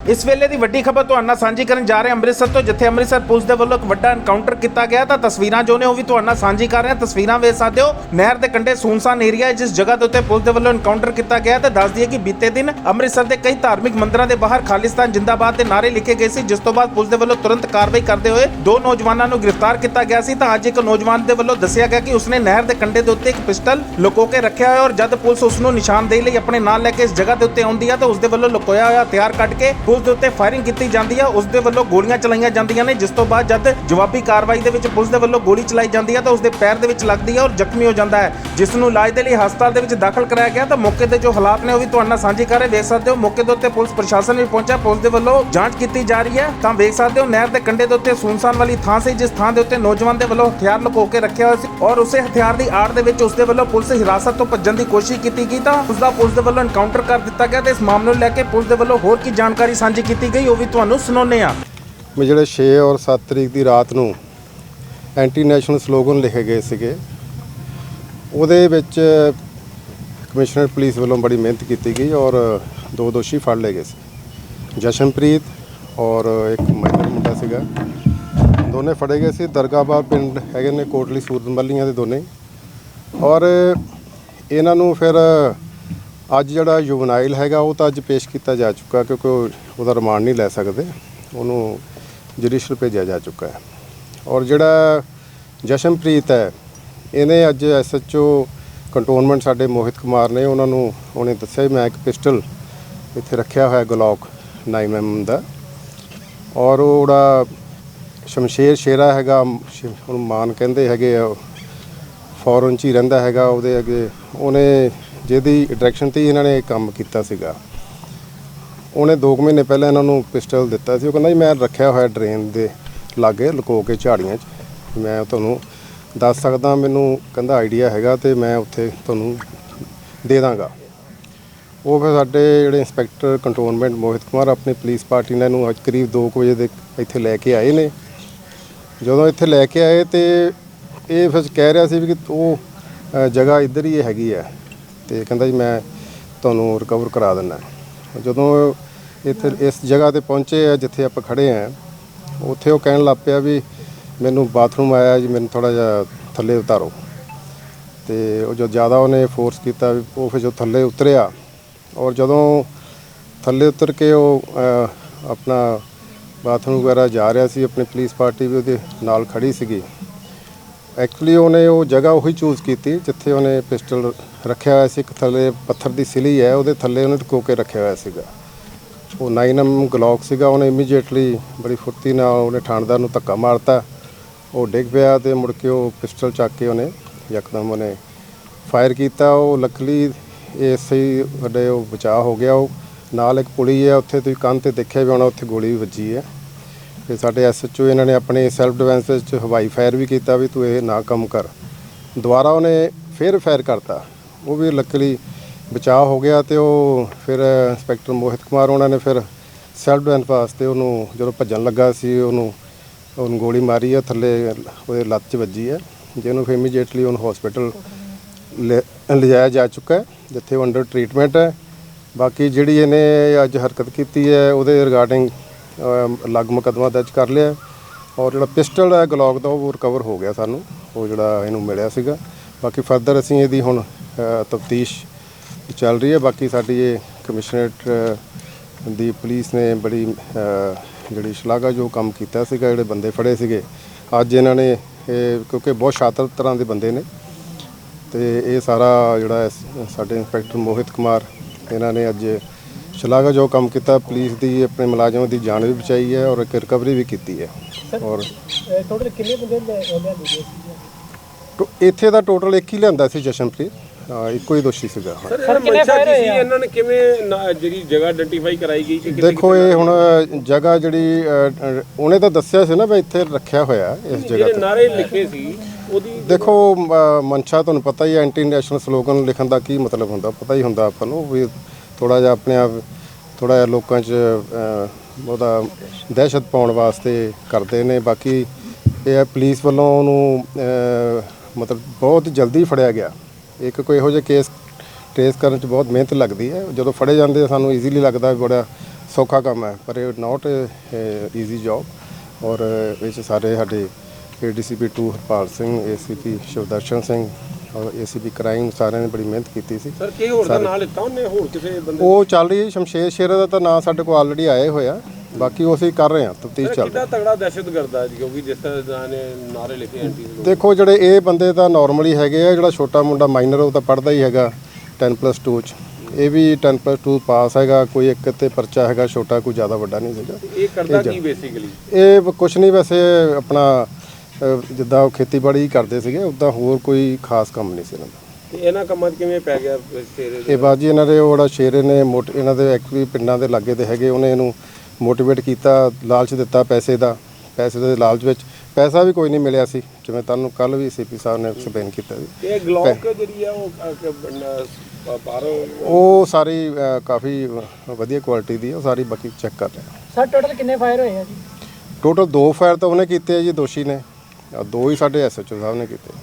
ਇਸ ਵੇਲੇ ਦੀ ਵੱਡੀ ਖਬਰ ਤੁਹਾਨੂੰ ਨਾਲ ਸਾਂਝੀ ਕਰਨ ਜਾ ਰਹੇ ਅੰਮ੍ਰਿਤਸਰ ਤੋਂ, ਜਿੱਥੇ ਅੰਮ੍ਰਿਤਸਰ ਪੁਲਿਸ ਦੇ ਵੱਲੋਂ ਇੱਕ ਵੱਡਾ ਐਨਕਾਊਂਟਰ ਕੀਤਾ ਗਿਆ ਤਾਂ ਤਸਵੀਰਾਂ ਜੋ ਨੇ ਉਹ ਵੀ ਤੁਹਾਨੂੰ ਨਾਲ ਸਾਂਝੀ ਕਰ ਰਹੇ ਹਾਂ। ਤਸਵੀਰਾਂ ਵੇਖ ਸਕਦੇ ਹੋ, ਨਹਿਰ ਦੇ ਕੰਢੇ ਸੂਨਸਾਨ ਏਰੀਆ ਜਿਸ ਜਗ੍ਹਾ ਦੇ ਉੱਤੇ ਪੁਲਿਸ ਦੇ ਵੱਲੋਂ ਐਨਕਾਊਂਟਰ ਕੀਤਾ ਗਿਆ ਤੇ ਦੱਸ ਦਈਏ ਕਿ ਬੀਤੇ ਦਿਨ ਅੰਮ੍ਰਿਤਸਰ ਦੇ ਕਈ ਧਾਰਮਿਕ ਮੰਦਰਾਂ ਦੇ ਬਾਹਰ ਖਾਲਿਸਤਾਨ ਜਿੰਦਾਬਾਦ ਦੇ ਨਾਰੇ ਲਿਖੇ ਗਏ ਸੀ, ਜਿਸ ਤੋਂ ਬਾਅਦ ਪੁਲਿਸ ਦੇ ਵੱਲੋਂ ਤੁਰੰਤ ਕਾਰਵਾਈ ਕਰਦੇ ਹੋਏ ਦੋ ਨੌਜਵਾਨਾਂ ਨੂੰ ਗ੍ਰਿਫਤਾਰ ਕੀਤਾ ਗਿਆ ਸੀ। ਤਾਂ ਅੱਜ ਇੱਕ ਨੌਜਵਾਨ ਦੇ ਵੱਲੋਂ ਦੱਸਿਆ ਗਿਆ ਕਿ ਉਸਨੇ ਨਹਿਰ ਦੇ ਕੰਢੇ ਦੇ ਉੱਤੇ ਇੱਕ ਪਿਸਟਲ ਲੁਕੋ ਕੇ ਰੱਖਿਆ ਹੋਇਆ ਔਰ ਜਦ ਪੁਲਿਸ ਉਸ ਨੂੰ ਨਿਸ਼ਾਨਦੇਹੀ ਲਈ ਆਪਣੇ ਨਾਲ ਲੈ ਕੇ ਇਸ ਜਗ੍ਹਾ ਦੇ ਉੱਤੇ ਆਉਂਦੀ ਹੈ ਤਾਂ ਉਸ ਦੇ ਵੱਲੋਂ ਲੁਕੋਇਆ ਹੋਇਆ ਹਥਿਆਰ ਕੱਢ ਕੇ ਪੁਲਿਸ ਦੇ ਉੱਤੇ ਫਾਇਰਿੰਗ ਕੀਤੀ ਜਾਂਦੀ ਹੈ ਉਸ ਦੇ ਵੱਲੋਂ ਗੋਲੀਆਂ ਚਲਾਈਆਂ ਜਾਂਦੀਆਂ ਨੇ, ਜਿਸ ਤੋਂ ਬਾਅਦ ਜਦ ਜਵਾਬੀ ਕਾਰਵਾਈ ਦੇ ਵਿੱਚ ਪੁਲਿਸ ਦੇ ਵੱਲੋਂ ਗੋਲੀ ਚਲਾਈ ਜਾਂਦੀ ਹੈ ਤਾਂ ਉਸ ਦੇ ਪੈਰ ਦੇ ਵਿੱਚ ਲੱਗਦੀ ਹੈ ਔਰ ਜ਼ਖਮੀ ਹੋ ਜਾਂਦਾ ਹੈ, ਜਿਸ ਨੂੰ ਇਲਾਜ ਦੇ ਲਈ ਹਸਪਤਾਲ ਦੇ ਵਿੱਚ ਦਾਖਲ ਕਰਾਇਆ ਗਿਆ, ਤਾਂ ਮੌਕੇ ਤੇ ਜੋ ਹਾਲਾਤ ਨੇ ਉਹ ਵੀ ਤੁਹਾਡੇ ਨਾਲ ਸਾਂਝੇ ਕਰ ਰਹੇ ਵੇਖ ਸਕਦੇ ਹੋ, ਮੌਕੇ ਦੇ ਉੱਤੇ ਪੁਲਿਸ ਪ੍ਰਸ਼ਾਸਨ ਵੀ ਪਹੁੰਚਿਆ, ਪੁਲਿਸ ਦੇ ਵੱਲੋਂ ਜਾਂਚ ਕੀਤੀ ਜਾ ਰਹੀ ਹੈ, ਤਾਂ ਵੇਖ ਸਕਦੇ ਹੋ, ਨਹਿਰ ਦੇ ਕੰਢੇ ਦੇ ਉੱਤੇ ਸੁਨਸਾਨ ਵਾਲੀ ਥਾਂ ਸੀ, ਜਿਸ ਥਾਂ ਦੇ ਉੱਤੇ ਨੌਜਵਾਨ ਦੇ ਵੱਲੋਂ ਹਥਿਆਰ ਲੁਕੋ ਕੇ ਰੱਖਿਆ ਹੋਇਆ ਸੀ ਔਰ ਉਸੇ ਹਥਿਆਰ ਦੀ ਆੜ ਦੇ ਵਿੱਚ ਉਸ ਦੇ ਵੱਲੋਂ ਪੁਲਿਸ ਹਿਰਾਸਤ ਤੋਂ ਭੱਜਣ ਦੀ ਕੋਸ਼ਿਸ਼ ਕੀਤੀ ਗਈ, ਤਾਂ ਉਸ ਦਾ ਪੁਲਿਸ ਦੇ ਵੱਲੋਂ ਐਨਕਾਊਂਟਰ ਕਰ ਦਿੱਤਾ ਗਿਆ, ਤੇ ਇਸ ਮਾਮਲੇ ਨੂੰ ਲੈ ਕੇ ਪੁਲਿਸ ਦੇ ਵੱਲੋਂ ਹੋਰ ਕੀ ਜਾਣਕਾਰੀ ਸਾਂਝੀ ਕੀਤੀ ਗਈ, ਉਹ ਵੀ ਤੁਹਾਨੂੰ ਸੁਣਾਉਂਦੇ ਹਾਂ। ਮੈਂ ਜਿਹੜੇ 6 ਔਰ 7 ਤਰੀਕ ਦੀ ਰਾਤ ਨੂੰ ਐਂਟੀ ਨੈਸ਼ਨਲ ਸਲੋਗਨ ਲਿਖੇ ਗਏ ਸੀਗੇ, ਉਹਦੇ ਵਿੱਚ ਕਮਿਸ਼ਨਰ ਪੁਲਿਸ ਵੱਲੋਂ ਬੜੀ ਮਿਹਨਤ ਕੀਤੀ ਗਈ ਔਰ ਦੋ ਦੋਸ਼ੀ ਫੜ ਲਏ ਗਏ ਸੀ। ਜਸ਼ਨਪ੍ਰੀਤ ਔਰ ਇੱਕ ਮਹਿਲਾ ਮੁੰਡਾ ਸੀਗਾ। ਦੋਨੇ ਫੜੇ ਗਏ ਸੀ। ਦਰਗਾਹਬਾਦ ਪਿੰਡ ਹੈਗੇ ਨੇ ਕੋਟਲੀ ਸੂਰਤ ਮੱਲੀਆਂ ਦੇ ਦੋਨੇ। ਔਰ ਇਹਨਾਂ ਨੂੰ ਫਿਰ ਅੱਜ ਜਿਹੜਾ ਜੁਵਨਾਈਲ ਹੈਗਾ, ਉਹ ਤਾਂ ਅੱਜ ਪੇਸ਼ ਕੀਤਾ ਜਾ ਚੁੱਕਾ ਕਿਉਂਕਿ ਉਹ- ਉਹਦਾ ਰਿਮਾਂਡ ਨਹੀਂ ਲੈ ਸਕਦੇ। ਉਹਨੂੰ ਜੁਡੀਸ਼ਲ ਭੇਜਿਆ ਜਾ ਚੁੱਕਾ ਹੈ। ਔਰ ਜਿਹੜਾ ਜਸ਼ਨਪ੍ਰੀਤ ਹੈ, ਇਹਨੇ ਅੱਜ ਐਸਐਚਓ ਕੰਟੋਨਮੈਂਟ ਸਾਡੇ ਮੋਹਿਤ ਕੁਮਾਰ ਨੇ, ਉਹਨਾਂ ਨੂੰ, ਉਹਨੇ ਦੱਸਿਆ ਮੈਂ ਇੱਕ ਪਿਸਟਲ ਇੱਥੇ ਰੱਖਿਆ ਹੋਇਆ ਗਲੋਕ 9mm ਦਾ। ਔਰ ਉਹ ਜਿਹੜਾ ਸ਼ਮਸ਼ੇਰ ਸ਼ੇਰਾ ਹੈਗਾ ਸ਼- ਉਹਨੂੰ ਮਾਨ ਕਹਿੰਦੇ ਹੈਗੇ ਆ, ਫੋਰਨ ਚ ਹੀ ਰਹਿੰਦਾ ਹੈਗਾ, ਉਹਦੇ ਅੱਗੇ ਉਹਨੇ ਜਿਹਦੀ ਡਾਇਰੈਕਸ਼ਨ ਤੇ ਹੀ ਇਹਨਾਂ ਨੇ ਕੰਮ ਕੀਤਾ ਸੀਗਾ। ਉਹਨੇ 2 ਮਹੀਨੇ ਪਹਿਲਾਂ ਇਹਨਾਂ ਨੂੰ ਪਿਸਟਲ ਦਿੱਤਾ ਸੀ। ਉਹ ਕਹਿੰਦਾ ਜੀ, ਮੈਂ ਰੱਖਿਆ ਹੋਇਆ ਡਰੇਨ ਦੇ ਲਾਗੇ, ਲੁਕੋ ਕੇ ਝਾੜੀਆਂ 'ਚ। ਮੈਂ ਤੁਹਾਨੂੰ ਦੱਸ ਸਕਦਾ, ਮੈਨੂੰ ਕਹਿੰਦਾ ਆਈਡੀਆ ਹੈਗਾ ਤੇ ਮੈਂ ਉੱਥੇ ਤੁਹਾਨੂੰ ਦੇ ਦਾਂਗਾ। ਉਹ ਫਿਰ ਸਾਡੇ ਜਿਹੜੇ ਇੰਸਪੈਕਟਰ ਕੰਟੋਨਮੈਂਟ ਮੋਹਿਤ ਕੁਮਾਰ ਆਪਣੀ ਪੁਲਿਸ ਪਾਰਟੀ ਨਾਲ ਇਹਨੂੰ ਅੱਜ ਕਰੀਬ 2 ਵਜੇ ਦੇ ਇੱਥੇ ਲੈ ਕੇ ਆਏ ਨੇ। ਜਦੋਂ ਇੱਥੇ ਲੈ ਕੇ ਆਏ ਤੇ ਇਹ ਫਿਰ ਕਹਿ ਰਿਹਾ ਸੀ ਵੀ ਕਿ ਉਹ ਜਗ੍ਹਾ ਇੱਧਰ ਹੀ ਹੈਗੀ ਹੈ। ਤੇ ਕਹਿੰਦਾ ਜੀ ਮੈਂ ਤੁਹਾਨੂੰ ਰਿਕਵਰ ਕਰਾ ਦਿੰਦਾ। ਜਦੋਂ ਇੱਥੇ ਇਸ ਜਗ੍ਹਾ ਤੇ ਪਹੁੰਚੇ ਆ, ਜਿੱਥੇ ਆਪਾਂ ਖੜੇ ਆ, ਉੱਥੇ ਉਹ ਕਹਿਣ ਲੱਗ ਪਿਆ ਵੀ ਮੈਨੂੰ ਬਾਥਰੂਮ ਆਇਆ ਜੀ, ਮੈਨੂੰ ਥੋੜਾ ਜਿਹਾ ਥੱਲੇ ਉਤਾਰੋ। ਤੇ ਉਹ ਜੋ ਜ਼ਿਆਦਾ ਉਹਨੇ ਫੋਰਸ ਕੀਤਾ ਵੀ ਉਹ ਫਿਰ ਜੋ ਥੱਲੇ ਉਤਰਿਆ, ਔਰ ਜਦੋਂ ਥੱਲੇ ਉਤਰ ਕੇ ਉਹ ਆਪਣਾ ਬਾਥਰੂਮ ਵਗੈਰਾ ਜਾ ਰਿਹਾ ਸੀ, ਆਪਣੀ ਪੁਲਿਸ ਪਾਰਟੀ ਵੀ ਉਹਦੇ ਨਾਲ ਖੜੀ ਸੀਗੀ ਐਕਚੁਅਲੀ ਉਹਨੇ ਉਹ ਜਗ੍ਹਾ ਉਹੀ ਚੂਜ਼ ਕੀਤੀ, ਜਿੱਥੇ ਉਹਨੇ ਪਿਸਟਲ ਰੱਖਿਆ ਹੋਇਆ ਸੀ, ਇੱਕ ਥੱਲੇ ਪੱਥਰ ਦੀ ਸਿਲੀ ਹੈ, ਉਹਦੇ ਥੱਲੇ ਉਹਨੇ ਟਕੋ ਕੇ ਰੱਖਿਆ ਹੋਇਆ ਸੀਗਾ। ਉਹ 9mm ਗਲੌਕ ਸੀਗਾ, ਉਹਨੇ ਇਮੀਡੀਏਟਲੀ ਬੜੀ ਫੁਰਤੀ ਨਾਲ ਉਹਨੇ ਠਾਣਦਾਰ ਨੂੰ ਧੱਕਾ ਮਾਰਤਾ। ਉਹ ਡਿੱਗ ਪਿਆ ਤੇ ਮੁੜ ਕੇ ਉਹ ਪਿਸਟਲ ਚੱਕ ਕੇ ਉਹਨੇ ਯਕਦਮ ਉਹਨੇ ਫਾਇਰ ਕੀਤਾ। ਉਹ ਲੱਕਲੀ ਇਸੇ ਹੀ ਵੱਡੇ ਉਹ ਬਚਾਅ ਹੋ ਗਿਆ। ਉਹ ਨਾਲ ਇੱਕ ਪੁਲੀ ਹੈ, ਉੱਥੇ ਤੁਸੀਂ ਕੰਨ ਤੇ ਦੇਖਿਆ ਵੀ ਹੋਣਾ, ਉੱਥੇ ਗੋਲੀ ਵੀ ਵੱਜੀ ਹੈ। ਤੇ ਸਾਡੇ ਐਸਐਚਓ ਇਹਨਾਂ ਨੇ ਆਪਣੇ ਸੈਲਫ ਡਿਫੈਂਸ ਵਿੱਚ ਹਵਾਈ ਫਾਇਰ ਵੀ ਕੀਤਾ ਵੀ ਤੂੰ ਇਹ ਨਾ ਕੰਮ ਕਰ। ਦੁਬਾਰਾ ਉਹਨੇ ਫਿਰ ਫਾਇਰ ਕਰਤਾ। ਉਹ ਵੀ ਲੱਕਲੀ ਬਚਾਅ ਹੋ ਗਿਆ ਤੇ ਉਹ ਫਿਰ ਇੰਸਪੈਕਟਰ ਮੋਹਿਤ ਕੁਮਾਰ ਉਹਨਾਂ ਨੇ ਫਿਰ ਸੈਲਫ ਡਿਫੈਂਸ ਵਾਸਤੇ ਉਹਨੂੰ ਜਦੋਂ ਭੱਜਣ ਲੱਗਾ ਸੀ, ਉਹਨੂੰ ਉਹਨੂੰ ਗੋਲੀ ਮਾਰੀ ਆ, ਥੱਲੇ ਉਹਦੇ ਲੱਤ 'ਚ ਵੱਜੀ ਹੈ ਜਿਹਨੂੰ ਫਿਰ ਇਮੀਡੀਏਟਲੀ ਉਹਨੂੰ ਹਸਪੀਟਲ ਲਿਜਾਇਆ ਜਾ ਚੁੱਕਾ ਹੈ, ਜਿੱਥੇ ਉਹ ਅੰਡਰ ਟਰੀਟਮੈਂਟ ਹੈ। ਬਾਕੀ ਜਿਹੜੀ ਇਹਨੇ ਅੱਜ ਹਰਕਤ ਕੀਤੀ ਹੈ, ਉਹਦੇ ਰਿਗਾਰਡਿੰਗ ਅਲੱਗ ਮੁਕੱਦਮਾ ਦਰਜ ਕਰ ਲਿਆ। ਔਰ ਜਿਹੜਾ ਪਿਸਟਲ ਹੈ ਗਲੌਕ ਦਾ, ਉਹ ਰਿਕਵਰ ਹੋ ਗਿਆ ਸਾਨੂੰ। ਉਹ ਜਿਹੜਾ ਇਹਨੂੰ ਮਿਲਿਆ ਸੀਗਾ। ਬਾਕੀ ਫਰਦਰ ਅਸੀਂ ਇਹਦੀ ਹੁਣ ਤਫਤੀਸ਼ ਚੱਲ ਰਹੀ ਹੈ। ਬਾਕੀ ਸਾਡੀ ਇਹ ਕਮਿਸ਼ਨਰੇਟ ਦੀ ਪੁਲਿਸ ਨੇ ਬੜੀ ਜਿਹੜੀ ਸ਼ਲਾਘਾ ਜੋ ਕੰਮ ਕੀਤਾ ਸੀਗਾ। ਜਿਹੜੇ ਬੰਦੇ ਫੜੇ ਸੀਗੇ। ਅੱਜ ਇਹਨਾਂ ਨੇ ਇਹ, ਕਿਉਂਕਿ ਬਹੁਤ ਸ਼ਾਤਰ ਤਰ੍ਹਾਂ ਦੇ ਬੰਦੇ ਨੇ। ਤੇ ਇਹ ਸਾਰਾ ਜਿਹੜਾ ਸਾਡੇ ਇੰਸਪੈਕਟਰ ਮੋਹਿਤ ਕੁਮਾਰ, ਇਹਨਾਂ ਨੇ ਅੱਜ ਸ਼ਲਾਘਾ ਜੋ ਕੰਮ ਕੀਤਾ ਪੁਲਿਸ ਦੀ ਆਪਣੇ ਮੁਲਾਜ਼ਮਾਂ ਦੀ ਜਾਨ ਵੀ ਬਚਾਈ ਹੈ ਔਰ ਇੱਕ ਰਿਕਵਰੀ ਵੀ ਕੀਤੀ ਹੈ। ਔਰ ਟੋਟਲ ਕਿੰਨੇ ਬੰਦੇ ਲੈ ਲਿਆ ਸੀ ਇੱਥੇ ਦਾ ਟੋਟਲ ਇੱਕ ਹੀ ਲਿਆਂਦਾ ਸੀ ਜਸ਼ਨਪ੍ਰੀਤ। ਇੱਕੋ ਹੀ ਦੋਸ਼ੀ ਸੀਗਾ ਹਾਂ। ਸਰ ਇਹ ਕਿੰਨੇ ਮਨਸ਼ਾ ਫਾਇਰ ਕੀ ਹੋਏ ਸੀ ਆ? ਇਹਨਾਂ ਨੇ ਕਿਵੇਂ ਨਾ- ਜਿਹੜੀ ਜਗ੍ਹਾ ਆਇਡੈਂਟੀਫਾਈ ਕਰਾਈ ਗਈ ਕਿ ਕਿਤੇ- ਦੇਖੋ ਇਹ ਹੁਣ ਜਗ੍ਹਾ ਜਿਹੜੀ ਉਹਨੇ ਤਾਂ ਦੱਸਿਆ ਸੀ ਨਾ ਵੀ ਇੱਥੇ ਰੱਖਿਆ ਹੋਇਆ ਇਸ ਜਗ੍ਹਾ ਜਿਹੜੇ ਤੇ। ਨਾਰੇ ਲਿਖੇ ਸੀ ਉਹਦੀ ਦੇਖੋ ਮ- ਮਨਸ਼ਾ ਤੁਹਾਨੂੰ ਪਤਾ ਹੀ ਹੈ ਐਂਟੀ ਨੈਸ਼ਨਲ ਸਲੋਗਨ ਲਿਖਣ ਦਾ ਕੀ ਮਤਲਬ ਹੁੰਦਾ ਪਤਾ ਹੀ ਹੁੰਦਾ ਆਪਾਂ ਨੂੰ ਵੀ ਥੋੜਾ ਜਿਹਾ ਆਪਣੇ ਆਪ ਥੋੜਾ ਜਿਹਾ ਲੋਕਾਂ 'ਚ ਉਹਦਾ ਦਹਿਸ਼ਤ ਪਾਉਣ ਵਾਸਤੇ ਕਰਦੇ ਨੇ। ਬਾਕੀ ਇਹ ਹੈ, ਪੁਲਿਸ ਵੱਲੋਂ ਉਹਨੂੰ ਮਤਲਬ ਬਹੁਤ ਜਲਦੀ ਫੜਿਆ ਗਿਆ। ਇੱਕ ਕੋਈ ਇਹੋ ਜਿਹਾ ਕੇਸ ਟ੍ਰੇਸ ਕਰਨ 'ਚ ਬਹੁਤ ਮਿਹਨਤ ਲੱਗਦੀ ਹੈ। ਜਦੋਂ ਫੜੇ ਜਾਂਦੇ ਸਾਨੂੰ ਈਜ਼ੀਲੀ ਲੱਗਦਾ ਬੜਾ ਸੌਖਾ ਕੰਮ ਹੈ, ਪਰ ਇਹ ਨਾਟ ਈਜ਼ੀ ਜੌਬ ਔਰ ਵਿੱਚ ਸਾਰੇ ਸਾਡੇ ਏਡੀਸੀਪੀ 2 ਹਰਪਾਲ ਸਿੰਘ ਏਸੀਪੀ ਸ਼ਿਵਦਰਸ਼ਨ ਸਿੰਘ ਔਰ ਏਸੀਪੀ ਕ੍ਰਾਈਮ ਸਾਰਿਆਂ ਨੇ ਬੜੀ ਮਿਹਨਤ ਕੀਤੀ ਸੀ। ਸਰ ਕੀ ਹੋਰ ਦਾ ਨਾਂ ਲਿੱਤਾ ਉਹਨੇ? ਹੋਰ ਕਿਸੇ ਬੰਦੇ ਉਹ ਚੱਲ ਰਹੀ ਹੈ ਸ਼ਮਸ਼ੇਰ ਸ਼ੇਰ ਦਾ ਤਾਂ ਨਾਂ ਸਾਡੇ ਕੋਲ ਆਲਰੇਡੀ ਆਏ ਹੋਇਆ। ਬਾਕੀ ਉਹ ਅਸੀਂ ਕਰ ਰਹੇ ਹਾਂ ਤਫਤੀਸ਼ ਚੱਲ ਕਿੱਡਾ ਤਗੜਾ ਦਹਿਸ਼ਤਗਰਦ ਜੀ? ਕਿਉਂਕਿ ਜਿਸ ਤਰ੍ਹਾਂ ਨੇ ਨਾਰੇ ਲਿਖੇ ਐਂਟੀ ਦੇਖੋ ਜਿਹੜੇ ਇਹ ਬੰਦੇ ਤਾਂ ਨਾਰਮਲੀ ਹੈਗੇ ਆ ਜਿਹੜਾ ਛੋਟਾ ਮੁੰਡਾ ਮਾਈਨਰ ਉਹ ਤਾਂ ਪੜਦਾ ਹੀ ਹੈਗਾ 10+2 ਚ। ਇਹ ਵੀ 10+2 ਪਾਸ ਹੈਗਾ ਕੋਈ ਇੱਕ ਤੇ ਪਰਚਾ ਹੈਗਾ ਛੋਟਾ ਕੋਈ ਜ਼ਿਆਦਾ ਵੱਡਾ ਨਹੀਂ ਸੀਗਾ। ਇਹ ਕਰਦਾ ਕੀ ਬੇਸਿਕਲੀ ਇਹ ਕੁਛ ਨਹੀਂ ਵੈਸੇ ਆਪਣਾ ਜਿੱਦਾਂ ਉਹ ਖੇਤੀਬਾੜੀ ਹੀ ਕਰਦੇ ਸੀਗੇ ਉਦਾਂ ਹੋਰ ਕੋਈ ਖਾਸ ਕੰਮ ਨਹੀਂ ਸੀ ਇਹਨਾਂ ਦਾ। ਤੇ ਇਹਨਾਂ ਕੰਮਾਂ 'ਚ ਕਿਵੇਂ ਪੈ ਗਿਆ ਤੇਰੇ ਇਹ ਬਾਜੀ ਇਹਨਾਂ ਦੇ ਉਹ ਜਿਹੜਾ ਸ਼ੇਰੇ ਨੇ ਮੋਟ ਇਹਨਾਂ ਦੇ ਐਕਚੁਅਲੀ ਪਿੰਡਾਂ ਦੇ ਲਾਗੇ ਦੇ ਹੈਗੇ ਉਹਨੇ ਇਹਨੂੰ ਮੋਟੀਵੇਟ ਕੀਤਾ ਲਾਲਚ ਦਿੱਤਾ ਪੈਸੇ ਦਾ ਪੈਸੇ ਦੇ ਲਾਲਚ ਵਿੱਚ। ਪੈਸਾ ਵੀ ਕੋਈ ਨਹੀਂ ਮਿਲਿਆ ਸੀ ਜਿਵੇਂ ਤੁਹਾਨੂੰ ਕੱਲ ਵੀ ਸੀਪੀ ਸਾਹਿਬ ਨੇ ਐਕਸਪਲੇਨ ਕੀਤਾ ਸੀ। ਇਹ ਗਲੌਕ ਜਿਹੜੀ ਆ ਉਹ ਬਾਹਰੋਂ ਉਹ ਸਾਰੀ ਕਾਫੀ ਵਧੀਆ ਕੁਆਲਿਟੀ ਦੀ ਹੈ ਉਹ ਸਾਰੀ ਬਾਕੀ ਚੈੱਕ ਕਰ ਰਹੇ ਸਰ ਟੋਟਲ ਕਿੰਨੇ ਫਾਇਰ ਹੋਏ ਆ ਜੀ? ਟੋਟਲ ਦੋ ਫਾਇਰ ਤਾਂ ਉਹਨੇ ਕੀਤੇ ਆ ਜੀ ਦੋਸ਼ੀ ਨੇ। ਆਹ ਦੋ ਹੀ ਸਾਡੇ ਐਸਐਚਓ ਸਾਹਿਬ ਨੇ ਕੀਤੇ।